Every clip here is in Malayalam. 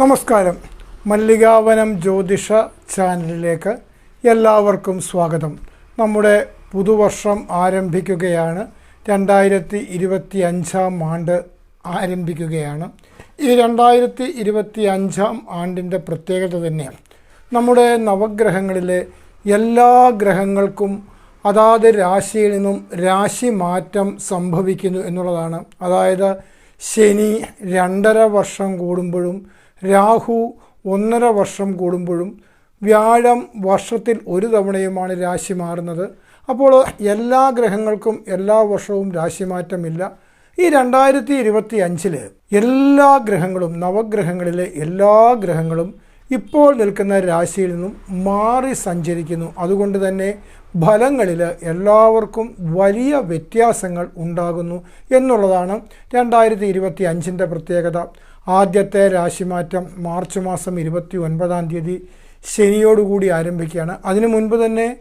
നമസ്കാരം. മല്ലികാവനം ജ്യോതിഷ ചാനലിലേക്ക് എല്ലാവർക്കും സ്വാഗതം. നമ്മുടെ പുതുവർഷം ആരംഭിക്കുകയാണ്. രണ്ടായിരത്തി ഇരുപത്തി അഞ്ചാം ആണ്ട് ആരംഭിക്കുകയാണ്. ഈ രണ്ടായിരത്തി ഇരുപത്തി അഞ്ചാം ആണ്ടിന്റെ പ്രത്യേകത തന്നെ നമ്മുടെ നവഗ്രഹങ്ങളിലെ എല്ലാ ഗ്രഹങ്ങൾക്കും അതാത് രാശിയിൽ നിന്നും രാശി മാറ്റം സംഭവിക്കുന്നു എന്നുള്ളതാണ്. അതായത് ശനി രണ്ടര വർഷം കൂടുമ്പോഴും രാഹു ഒന്നര വർഷം കൂടുമ്പോഴും വ്യാഴം വർഷത്തിൽ ഒരു തവണയുമാണ് രാശി മാറുന്നത്. അപ്പോൾ എല്ലാ ഗ്രഹങ്ങൾക്കും എല്ലാ വർഷവും രാശിമാറ്റമില്ല ഈ രണ്ടായിരത്തി ഇരുപത്തി അഞ്ചിൽ എല്ലാ ഗ്രഹങ്ങളും നവഗ്രഹങ്ങളിലെ എല്ലാ ഗ്രഹങ്ങളും ഇപ്പോൾ നിൽക്കുന്ന രാശിയിൽ നിന്നും മാറി സഞ്ചരിക്കുന്നു. അതുകൊണ്ട് തന്നെ ഫലങ്ങളിൽ എല്ലാവർക്കും വലിയ വ്യത്യാസങ്ങൾ ഉണ്ടാകുന്നു എന്നുള്ളതാണ് രണ്ടായിരത്തി ഇരുപത്തി അഞ്ചിന്റെ പ്രത്യേകത. ആദ്യത്തെ രാശിമാറ്റം മാർച്ച് മാസം ഇരുപത്തി ഒൻപതാം തീയതി ശനിയോടുകൂടി ആരംഭിക്കുകയാണ്. അതിനു മുൻപ് തന്നെ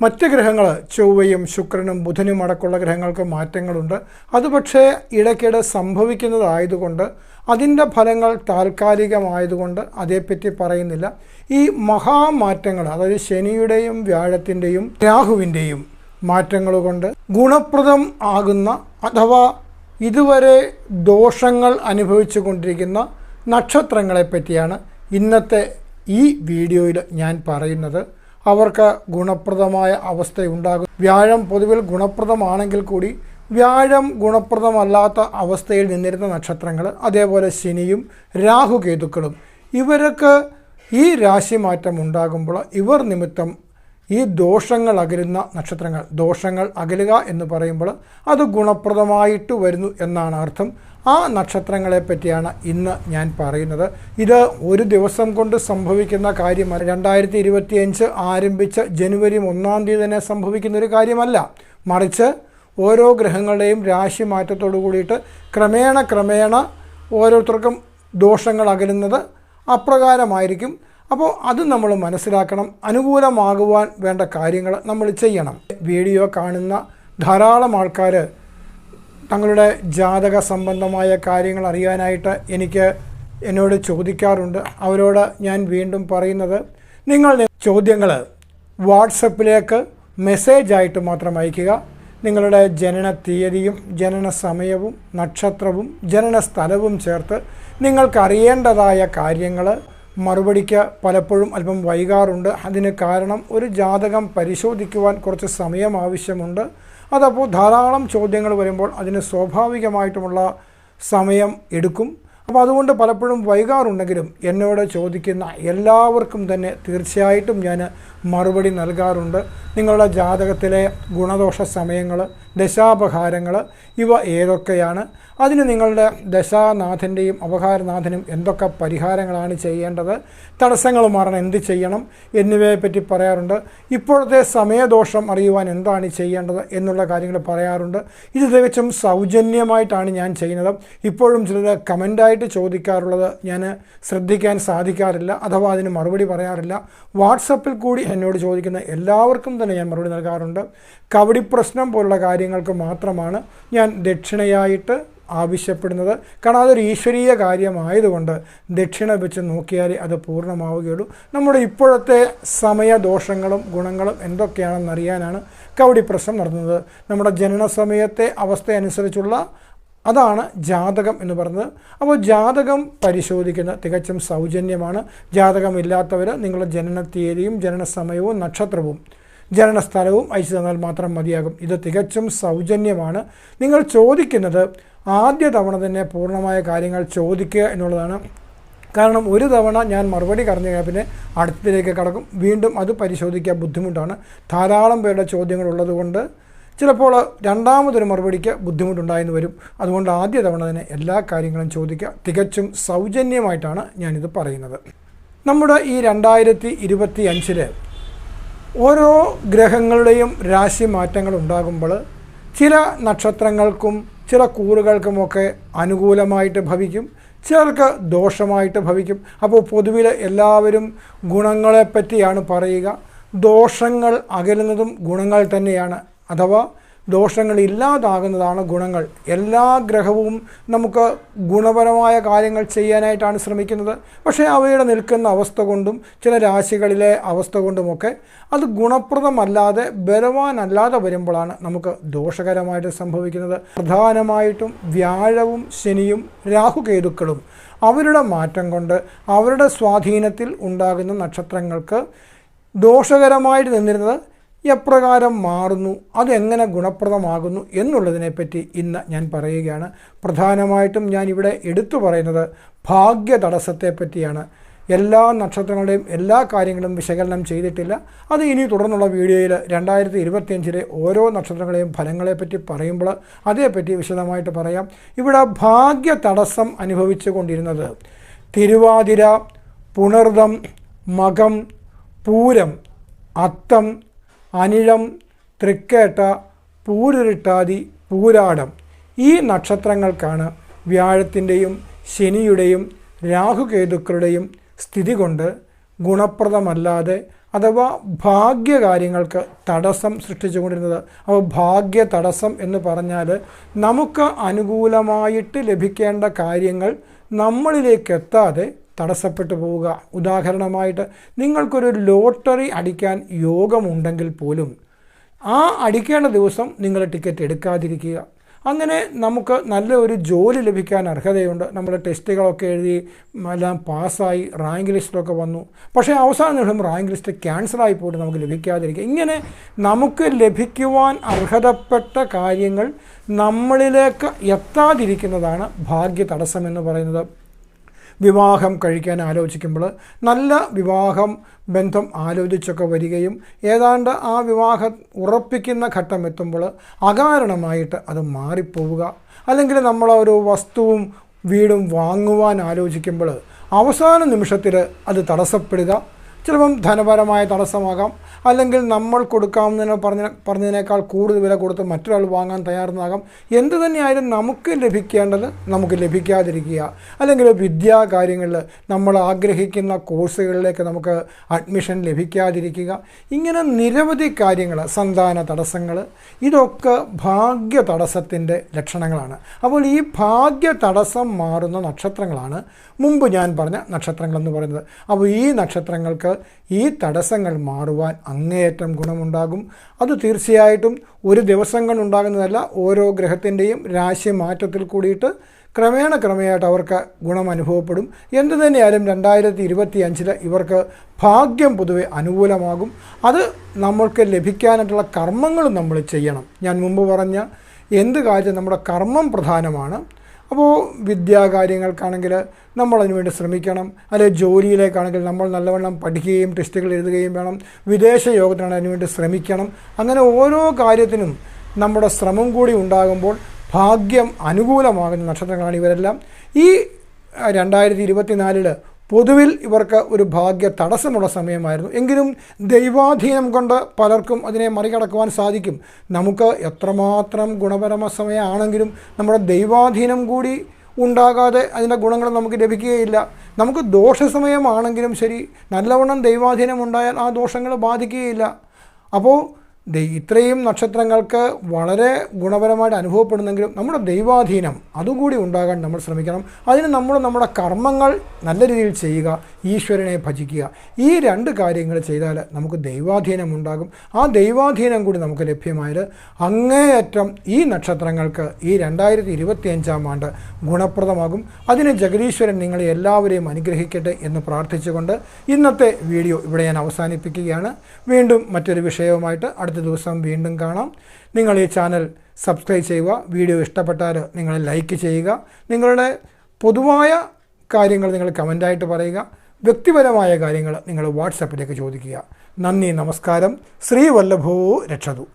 മറ്റ് ഗ്രഹങ്ങൾ ചൊവ്വയും ശുക്രനും ബുധനും അടക്കമുള്ള ഗ്രഹങ്ങൾക്ക് മാറ്റങ്ങളുണ്ട്. അത് പക്ഷേ ഇടയ്ക്കിടെ സംഭവിക്കുന്നതായതുകൊണ്ട് അതിന്റെ ഫലങ്ങൾ താൽക്കാലികമായതുകൊണ്ട് അതേപ്പറ്റി പറയുന്നില്ല. ഈ മഹാമാറ്റങ്ങൾ അതായത് ശനിയുടെയും വ്യാഴത്തിന്റെയും രാഹുവിന്റെയും മാറ്റങ്ങൾ കൊണ്ട് ഗുണപ്രദം ആകുന്ന അഥവാ ഇതുവരെ ദോഷങ്ങൾ അനുഭവിച്ചു കൊണ്ടിരിക്കുന്ന നക്ഷത്രങ്ങളെ പറ്റിയാണ് ഇന്നത്തെ ഈ വീഡിയോയിൽ ഞാൻ പറയുന്നത്. അവർക്ക് ഗുണപ്രദമായ അവസ്ഥയുണ്ടാകും. വ്യാഴം പൊതുവിൽ ഗുണപ്രദമാണെങ്കിൽ കൂടി വ്യാഴം ഗുണപ്രദമല്ലാത്ത അവസ്ഥയിൽ നിന്നിരുന്ന നക്ഷത്രങ്ങൾ അതേപോലെ ശനിയും രാഹുകേതുക്കളും. ഇവർക്ക് ഈ രാശിമാറ്റം ഉണ്ടാകുമ്പോൾ ഇവർ നിമിത്തം ഈ ദോഷങ്ങൾ അകലുന്ന നക്ഷത്രങ്ങൾ. ദോഷങ്ങൾ അകലുക എന്ന് പറയുമ്പോൾ അത് ഗുണപ്രദമായിട്ട് വരുന്നു എന്നാണ് അർത്ഥം. ആ നക്ഷത്രങ്ങളെ പറ്റിയാണ് ഇന്ന് ഞാൻ പറയുന്നത്. ഇത് ഒരു ദിവസം കൊണ്ട് സംഭവിക്കുന്ന കാര്യമല്ല. രണ്ടായിരത്തി ഇരുപത്തിയഞ്ച് ആരംഭിച്ച ജനുവരി ഒന്നാം തീയതി തന്നെ സംഭവിക്കുന്ന ഒരു കാര്യമല്ല. മറിച്ച് ഓരോ ഗ്രഹങ്ങളുടെയും രാശി മാറ്റത്തോടു കൂടിയിട്ട് ക്രമേണ ക്രമേണ ഓരോരുത്തർക്കും ദോഷങ്ങൾ അകലുന്നത് അപ്രകാരമായിരിക്കും. അപ്പോൾ അത് നമ്മൾ മനസ്സിലാക്കണം. അനുകൂലമാകുവാൻ വേണ്ട കാര്യങ്ങൾ നമ്മൾ ചെയ്യണം. വീഡിയോ കാണുന്ന ധാരാളം ആൾക്കാർ തങ്ങളുടെ ജാതക സംബന്ധമായ കാര്യങ്ങൾ അറിയാനായിട്ട് എനിക്ക് എന്നോട് ചോദിക്കാറുണ്ട്. അവരോട് ഞാൻ വീണ്ടും പറയുന്നത് നിങ്ങൾ ചോദ്യങ്ങൾ വാട്സപ്പിലേക്ക് മെസ്സേജായിട്ട് മാത്രം അയയ്ക്കുക നിങ്ങളുടെ ജനന തീയതിയും ജനന സമയവും നക്ഷത്രവും ജനന സ്ഥലവും ചേർത്ത് നിങ്ങൾക്കറിയേണ്ടതായ കാര്യങ്ങൾ മറുപടിക്ക് പലപ്പോഴും അല്പം വൈകാറുണ്ട്. അതിന് കാരണം ഒരു ജാതകം പരിശോധിക്കുവാൻ കുറച്ച് സമയം ആവശ്യമുണ്ട്. അതപ്പോൾ ധാരാളം ചോദ്യങ്ങൾ വരുമ്പോൾ അതിന് സ്വാഭാവികമായിട്ടുമുള്ള സമയം എടുക്കും. അപ്പോൾ അതുകൊണ്ട് പലപ്പോഴും വൈകാറുണ്ടെങ്കിലും എന്നോട് ചോദിക്കുന്ന എല്ലാവർക്കും തന്നെ തീർച്ചയായിട്ടും ഞാൻ മറുപടി നൽകാറുണ്ട്. നിങ്ങളുടെ ജാതകത്തിലെ ഗുണദോഷ സമയങ്ങൾ ദശാപഹാരങ്ങൾ ഇവ ഏതൊക്കെയാണ്? അതിന് നിങ്ങളുടെ ദശാനാഥന്റെയും അപഹാരനാഥനും എന്തൊക്കെ പരിഹാരങ്ങളാണ് ചെയ്യേണ്ടത്? തടസ്സങ്ങൾ മാറാൻ എന്ത് ചെയ്യണം എന്നിവയെപ്പറ്റി പറയാറുണ്ട്. ഇപ്പോഴത്തെ സമയദോഷം അറിയുവാൻ എന്താണ് ചെയ്യേണ്ടത് എന്നുള്ള കാര്യങ്ങൾ പറയാറുണ്ട്. ഇത് തികച്ചും സൗജന്യമായിട്ടാണ് ഞാൻ ചെയ്യുന്നത്. ഇപ്പോഴും ചിലർ കമന്റായിട്ട് ചോദിക്കാറുള്ളത് ഞാൻ ശ്രദ്ധിക്കാൻ സാധിക്കാറില്ല അഥവാ അതിന് മറുപടി പറയാറില്ല. വാട്സപ്പിൽ കൂടി എന്നോട് ചോദിക്കുന്ന എല്ലാവർക്കും തന്നെ ഞാൻ മറുപടി നൽകാറുണ്ട്. കവടി പ്രശ്നം പോലുള്ള കാര്യങ്ങൾക്ക് മാത്രമാണ് ഞാൻ ദക്ഷിണയായിട്ട് ആവശ്യപ്പെടുന്നത്. കാരണം അതൊരു ഈശ്വരീയ കാര്യമായതുകൊണ്ട് ദക്ഷിണ വെച്ച് നോക്കിയാലേ അത് പൂർണമാവുകയുള്ളൂ. നമ്മുടെ ഇപ്പോഴത്തെ സമയദോഷങ്ങളും ഗുണങ്ങളും എന്തൊക്കെയാണെന്ന് അറിയാനാണ് കവടി പ്രശ്നം നടത്തുന്നത് നമ്മുടെ ജനന സമയത്തെ അവസ്ഥ അനുസരിച്ചുള്ള അതാണ് ജാതകം എന്ന് പറയുന്നത്. അപ്പോൾ ജാതകം പരിശോധിക്കുന്ന തികച്ചും സൗജന്യമാണ്. ജാതകമില്ലാത്തവർ നിങ്ങളുടെ ജനന തീയതിയും ജനന സമയവും നക്ഷത്രവും ജനന സ്ഥലവും അയച്ചു തന്നാൽ മാത്രം മതിയാകും. ഇത് തികച്ചും സൗജന്യമാണ്. നിങ്ങൾ ചോദിക്കുന്നത് ആദ്യ തവണ തന്നെ പൂർണമായ കാര്യങ്ങൾ ചോദിക്കുക എന്നുള്ളതാണ്. കാരണം ഒരു തവണ ഞാൻ മറുപടി പറഞ്ഞു പിന്നെ അടുത്തതിലേക്ക് കടക്കും. വീണ്ടും അത് പരിശോധിക്കാൻ ബുദ്ധിമുട്ടാണ്. ധാരാളം പേരുടെ ചോദ്യങ്ങൾ ഉള്ളതുകൊണ്ട് ചിലപ്പോൾ രണ്ടാമതൊരു മറുപടിക്ക് ബുദ്ധിമുട്ടുണ്ടായെന്ന് വരും. അതുകൊണ്ട് ആദ്യ തവണ തന്നെ എല്ലാ കാര്യങ്ങളും ചോദിക്കുക. തികച്ചും സൗജന്യമായിട്ടാണ് ഞാനിത് പറയുന്നത്. നമ്മുടെ ഈ രണ്ടായിരത്തി ഇരുപത്തി അഞ്ചിൽ ഓരോ ഗ്രഹങ്ങളുടെയും രാശി മാറ്റങ്ങൾ ഉണ്ടാകുമ്പോൾ ചില നക്ഷത്രങ്ങൾക്കും ചില കൂറുകൾക്കുമൊക്കെ അനുകൂലമായിട്ട് ഭവിക്കും ചിലർക്ക് ദോഷമായിട്ട് ഭവിക്കും. അപ്പോൾ പൊതുവിൽ എല്ലാവരും ഗുണങ്ങളെപ്പറ്റിയാണ് പറയുക. ദോഷങ്ങൾ അകലുന്നതും ഗുണങ്ങൾ തന്നെയാണ്. അഥവാ ദോഷങ്ങൾ ഇല്ലാതാകുന്നതാണ് ഗുണങ്ങൾ. എല്ലാ ഗ്രഹവും നമുക്ക് ഗുണപരമായ കാര്യങ്ങൾ ചെയ്യാനായിട്ടാണ് ശ്രമിക്കുന്നത്. പക്ഷേ അവയുടെ നിൽക്കുന്ന അവസ്ഥ കൊണ്ടും ചില രാശികളിലെ അവസ്ഥ കൊണ്ടുമൊക്കെ അത് ഗുണപ്രദമല്ലാതെ ബലവാനല്ലാതെ വരുമ്പോഴാണ് നമുക്ക് ദോഷകരമായിട്ട് സംഭവിക്കുന്നത്. പ്രധാനമായിട്ടും വ്യാഴവും ശനിയും രാഹുകേതുക്കളും. അവരുടെ മാറ്റം കൊണ്ട് അവരുടെ സ്വാധീനത്തിൽ ഉണ്ടാകുന്ന നക്ഷത്രങ്ങൾക്ക് ദോഷകരമായിട്ട് നിന്നിരുന്നത് എപ്രകാരം മാറുന്നു അതെങ്ങനെ ഗുണപ്രദമാകുന്നു എന്നുള്ളതിനെപ്പറ്റി ഇന്ന് ഞാൻ പറയുകയാണ്. പ്രധാനമായിട്ടും ഞാൻ ഇവിടെ എടുത്തു പറയുന്നത് ഭാഗ്യ തടസ്സത്തെ പറ്റിയാണ് എല്ലാ നക്ഷത്രങ്ങളുടെയും എല്ലാ കാര്യങ്ങളും വിശകലനം ചെയ്തിട്ടില്ല. അത് ഇനി തുടർന്നുള്ള വീഡിയോയിൽ രണ്ടായിരത്തി ഇരുപത്തിയഞ്ചിലെ ഓരോ നക്ഷത്രങ്ങളെയും ഫലങ്ങളെപ്പറ്റി പറയുമ്പോൾ അതേപ്പറ്റി വിശദമായിട്ട് പറയാം. ഇവിടെ ഭാഗ്യ തടസ്സം അനുഭവിച്ചു കൊണ്ടിരുന്നത് തിരുവാതിര പുണർദം മകം പൂരം അത്തം അനിഴം തൃക്കേട്ട പൂരുരുട്ടാതി പൂരാടം. ഈ നക്ഷത്രങ്ങൾക്കാണ് വ്യാഴത്തിന്റെയും ശനിയുടെയും രാഹുകേതുക്കളുടെയും സ്ഥിതി കൊണ്ട് ഗുണപ്രദമല്ലാതെ അഥവാ ഭാഗ്യകാര്യങ്ങൾക്ക് തടസ്സം സൃഷ്ടിച്ചുകൊണ്ടിരുന്നത്. അപ്പോൾ ഭാഗ്യ തടസ്സം എന്ന് പറഞ്ഞാൽ നമുക്ക് അനുകൂലമായിട്ട് ലഭിക്കേണ്ട കാര്യങ്ങൾ നമ്മളിലേക്ക് എത്താതെ തടസ്സപ്പെട്ടു പോവുക. ഉദാഹരണമായിട്ട് നിങ്ങൾക്കൊരു ലോട്ടറി അടിക്കാൻ യോഗമുണ്ടെങ്കിൽ പോലും ആ അടിക്കേണ്ട ദിവസം നിങ്ങൾ ടിക്കറ്റ് എടുക്കാതിരിക്കുക. അങ്ങനെ നമുക്ക് നല്ല ഒരു ജോലി ലഭിക്കാൻ അർഹതയുണ്ട്. നമ്മുടെ ടെസ്റ്റുകളൊക്കെ എഴുതി എല്ലാം പാസ്സായി റാങ്ക് ലിസ്റ്റിലൊക്കെ വന്നു. പക്ഷേ അവസാന നിമിഷം റാങ്ക് ലിസ്റ്റ് ക്യാൻസലായി പോയിട്ട് നമുക്ക് ലഭിക്കാതിരിക്കുക. ഇങ്ങനെ നമുക്ക് ലഭിക്കുവാൻ അർഹതപ്പെട്ട കാര്യങ്ങൾ നമ്മളിലേക്ക് എത്താതിരിക്കുന്നതാണ് ഭാഗ്യ തടസ്സം എന്ന് പറയുന്നത്. വിവാഹം കഴിക്കാൻ ആലോചിക്കുമ്പോൾ നല്ല വിവാഹം ബന്ധം ആലോചിച്ചൊക്കെ വരികയും ഏതാണ്ട് ആ വിവാഹം ഉറപ്പിക്കുന്ന ഘട്ടം എത്തുമ്പോൾ അകാരണമായിട്ട് അത് മാറിപ്പോവുക. അല്ലെങ്കിൽ നമ്മൾ ഒരു വസ്തുവും വീടും വാങ്ങുവാൻ ആലോചിക്കുമ്പോൾ അവസാന നിമിഷത്തിൽ അത് തടസ്സപ്പെടുക. ചിലപ്പം ധനപരമായ തടസ്സമാകാം. അല്ലെങ്കിൽ നമ്മൾ കൊടുക്കാമെന്ന് പറഞ്ഞ പറഞ്ഞതിനേക്കാൾ കൂടുതൽ വില കൊടുത്ത് മറ്റൊരാൾ വാങ്ങാൻ തയ്യാറെന്നാകാം. എന്ത് തന്നെയായാലും നമുക്ക് ലഭിക്കേണ്ടത് നമുക്ക് ലഭിക്കാതിരിക്കുക. അല്ലെങ്കിൽ വിദ്യാ കാര്യങ്ങളിൽ നമ്മൾ ആഗ്രഹിക്കുന്ന കോഴ്സുകളിലേക്ക് നമുക്ക് അഡ്മിഷൻ ലഭിക്കാതിരിക്കുക. ഇങ്ങനെ നിരവധി കാര്യങ്ങൾ സന്താന തടസ്സങ്ങൾ ഇതൊക്കെ ഭാഗ്യ തടസ്സത്തിന്റെ ലക്ഷണങ്ങളാണ്. അപ്പോൾ ഈ ഭാഗ്യ തടസ്സം മാറുന്ന നക്ഷത്രങ്ങളാണ് മുമ്പ് ഞാൻ പറഞ്ഞ നക്ഷത്രങ്ങളെന്ന് പറയുന്നത്. അപ്പോൾ ഈ നക്ഷത്രങ്ങൾക്ക് ഈ തടസ്സങ്ങൾ മാറുവാൻ അങ്ങേയറ്റം ഗുണമുണ്ടാകും. അത് തീർച്ചയായിട്ടും ഒരു ദിവസം കൊണ്ടുണ്ടാകുന്നതല്ല ഓരോ ഗ്രഹത്തിന്റെയും രാശി മാറ്റത്തിൽ കൂടിയിട്ട് ക്രമേണ ക്രമേയായിട്ട് അവർക്ക് ഗുണം അനുഭവപ്പെടും. എന്തു തന്നെയായാലും രണ്ടായിരത്തി ഇരുപത്തി അഞ്ചിൽ ഇവർക്ക് ഭാഗ്യം പൊതുവെ അനുകൂലമാകും. അത് നമ്മൾക്ക് ലഭിക്കാനായിട്ടുള്ള കർമ്മങ്ങൾ നമ്മൾ ചെയ്യണം. ഞാൻ മുമ്പ് പറഞ്ഞ എന്ത് കാര്യം നമ്മുടെ കർമ്മം പ്രധാനമാണ് അപ്പോൾ വിദ്യാകാര്യങ്ങൾക്കാണെങ്കിൽ നമ്മൾ അതിനുവേണ്ടി ശ്രമിക്കണം. അല്ലെങ്കിൽ ജോലിയിലേക്കാണെങ്കിൽ നമ്മൾ നല്ലവണ്ണം പഠിക്കുകയും ടെസ്റ്റുകൾ എഴുതുകയും വേണം. വിദേശ യോഗത്തിനാണ് അതിനുവേണ്ടി ശ്രമിക്കണം. അങ്ങനെ ഓരോ കാര്യത്തിനും നമ്മുടെ ശ്രമം കൂടി ഉണ്ടാകുമ്പോൾ ഭാഗ്യം അനുകൂലമാകുന്ന നക്ഷത്രങ്ങളാണ് ഇവരെല്ലാം. ഈ രണ്ടായിരത്തി ഇരുപത്തിനാലിൽ പൊതുവിൽ ഇവർക്ക് ഒരു ഭാഗ്യ തടസ്സമുള്ള സമയമായിരുന്നു. എങ്കിലും ദൈവാധീനം കൊണ്ട് പലർക്കും അതിനെ മറികടക്കുവാൻ സാധിക്കും. നമുക്ക് എത്രമാത്രം ഗുണപരമ സമയമാണെങ്കിലും നമ്മുടെ ദൈവാധീനം കൂടി ഉണ്ടാകാതെ അതിന്റെ ഗുണങ്ങൾ നമുക്ക് ലഭിക്കുകയില്ല. നമുക്ക് ദോഷസമയമാണെങ്കിലും ശരി നല്ലവണ്ണം ദൈവാധീനം ഉണ്ടായാൽ ആ ദോഷങ്ങൾ ബാധിക്കുകയില്ല. അപ്പോൾ ഇത്രയും നക്ഷത്രങ്ങൾക്ക് വളരെ ഗുണപരമായിട്ട് അനുഭവപ്പെടുന്നെങ്കിലും നമ്മുടെ ദൈവാധീനം അതുകൂടി ഉണ്ടാകാൻ നമ്മൾ ശ്രമിക്കണം. അതിന് നമ്മൾ നമ്മുടെ കർമ്മങ്ങൾ നല്ല രീതിയിൽ ചെയ്യുക ഈശ്വരനെ ഭജിക്കുക. ഈ രണ്ട് കാര്യങ്ങൾ ചെയ്താൽ നമുക്ക് ദൈവാധീനം ഉണ്ടാകും. ആ ദൈവാധീനം കൂടി നമുക്ക് ലഭ്യമായത് അങ്ങേയറ്റം ഈ നക്ഷത്രങ്ങൾക്ക് ഈ രണ്ടായിരത്തി ഇരുപത്തി അഞ്ചാം ആണ്ട് ഗുണപ്രദമാകും. അതിന് ജഗദീശ്വരൻ നിങ്ങളെ എല്ലാവരെയും അനുഗ്രഹിക്കട്ടെ എന്ന് പ്രാർത്ഥിച്ചുകൊണ്ട് ഇന്നത്തെ വീഡിയോ ഇവിടെ ഞാൻ അവസാനിപ്പിക്കുകയാണ്. വീണ്ടും മറ്റൊരു വിഷയവുമായിട്ട് അടുത്ത ദിവസം വീണ്ടും കാണാം. നിങ്ങൾ ഈ ചാനൽ സബ്സ്ക്രൈബ് ചെയ്യുക വീഡിയോ ഇഷ്ടപ്പെട്ടാൽ നിങ്ങൾ ലൈക്ക് ചെയ്യുക. നിങ്ങളുടെ പൊതുവായ കാര്യങ്ങൾ നിങ്ങൾ കമന്റായിട്ട് പറയുക. വ്യക്തിപരമായ കാര്യങ്ങൾ നിങ്ങൾ വാട്സപ്പിലേക്ക് ചോദിക്കുക. നന്ദി നമസ്കാരം. ശ്രീ വല്ലഭോ രക്ഷതു.